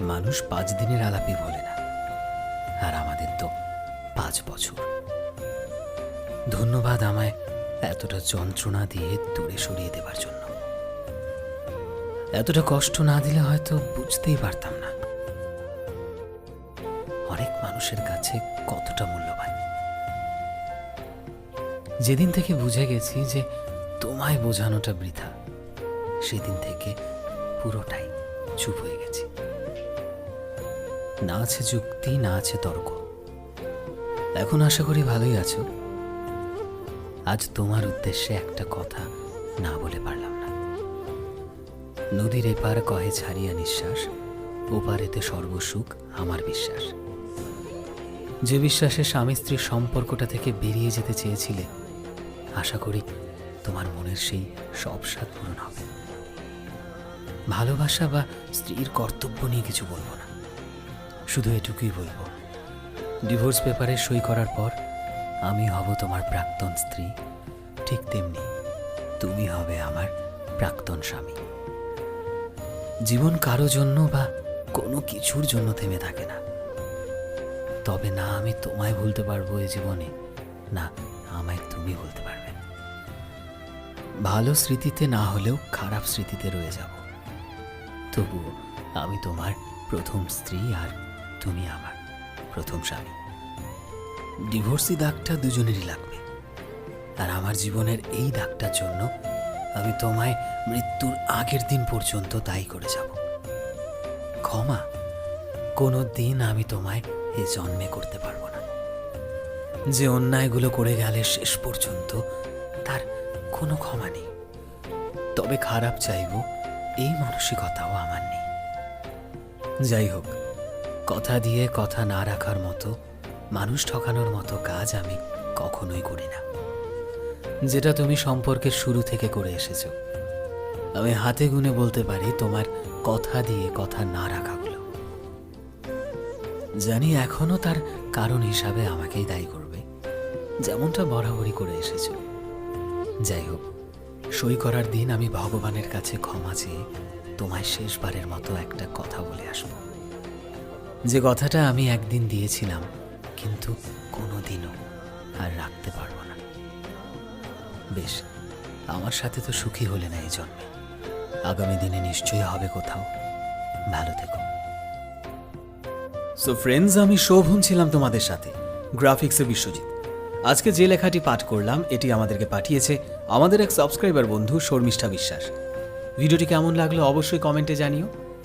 মানুষ পাঁচ দিনের আলাপি বলে না। আর আমাদের তো পাঁচ বছর। ধন্যবাদ আমায় এতটা যন্ত্রণা দিয়ে দূরে সরিয়ে দেবার জন্য। এতটা কষ্ট না দিলে হয়তো বুঝতেই পারতাম না। অনেক মানুষের কাছে কতটা মূল্যবান। যেদিন থেকে বুঝে গেছি যে তোমায় বোঝানোটা বৃথা, সেদিন থেকে পুরোটাই চুপ হয়ে গেছি। না আছে যুক্তি, না আছে তর্ক। এখন আশা করি ভালোই আছো। আজ তোমার উদ্দেশ্যে একটা কথা না বলে পারলাম না। নদীর এপার কহে ছাড়িয়া নিঃশ্বাস, ওপারেতে সর্বসুখ আমার বিশ্বাস। যে বিশ্বাসে স্বামী স্ত্রীর সম্পর্কটা থেকে বেরিয়ে যেতে চেয়েছিলে, আশা করি তোমার মনের সেই সব স্বাদ পূরণ হবে। ভালোবাসা বা স্ত্রীর কর্তব্য নিয়ে কিছু বলব না। শুধু এটুকুই বলব। ডিভোর্স পেপারে সই করার পর আমি হব তোমার প্রাক্তন স্ত্রী। ঠিক তেমনি তুমি হবে আমার প্রাক্তন স্বামী। জীবন কারও জন্য বা কোনো কিছুর জন্য থেমে থাকে না। তবে না, আমি তোমায় ভুলতে পারব এই জীবনে। না, আমায় তুমি ভুলতে পারবে। ভালো স্মৃতিতে না হলেও খারাপ স্মৃতিতে রয়ে যাব। তবুও আমি তোমার প্রথম স্ত্রী আর তুমি আমার প্রথম স্বামী। ডিভোর্সি দাগটা দুজনেরই লাগবে। আর আমার জীবনের এই দাগটার জন্য আমি তোমায় মৃত্যুর আগের দিন পর্যন্ত দায়ী করে যাব। ক্ষমা কোনো দিন আমি তোমায় এ জন্মে করতে পারব না। যে অন্যায়গুলো করে গেলে শেষ পর্যন্ত তার কোনো ক্ষমা নেই। তবে খারাপ চাইব, এই মানসিকতাও আমার নেই। যাই হোক কথা দিয়ে কথা না রাখার মতো, মানুষ ঠকানোর মতো কাজ আমি কখনোই করি না। যেটা তুমি সম্পর্কের শুরু থেকে করে এসেছ। আমি হাতে গুনে বলতে পারি তোমার কথা দিয়ে কথা না রাখাগুলো জানি এখনও তার কারণ হিসাবে আমাকেই দায়ী করবে। যেমনটা বরাবরই করে এসেছ। যাই হোক, সই করার দিন আমি ভগবানের কাছে ক্ষমা চেয়ে তোমায় শেষবারের মতো একটা কথা বলে আসব। যে কথাটা আমি একদিন দিয়েছিলাম, কিন্তু কোনোদিনও আর রাখতে পারব না। বেশ, আমার সাথে তো সুখী হলে না এই জন্মে। আগামী দিনে নিশ্চয়ই হবে কোথাও। ভালো থেকো। সো ফ্রেন্ডস আমি শোভন ছিলাম তোমাদের সাথে গ্রাফিক্সে বিশ্বজিৎ। আজকে যে লেখাটি পাঠ করলাম, এটি আমাদেরকে পাঠিয়েছে আমাদের এক সাবস্ক্রাইবার বন্ধু শর্মিষ্ঠা বিশ্বাস। ভিডিওটি কেমন লাগল অবশ্যই কমেন্টে জানিও।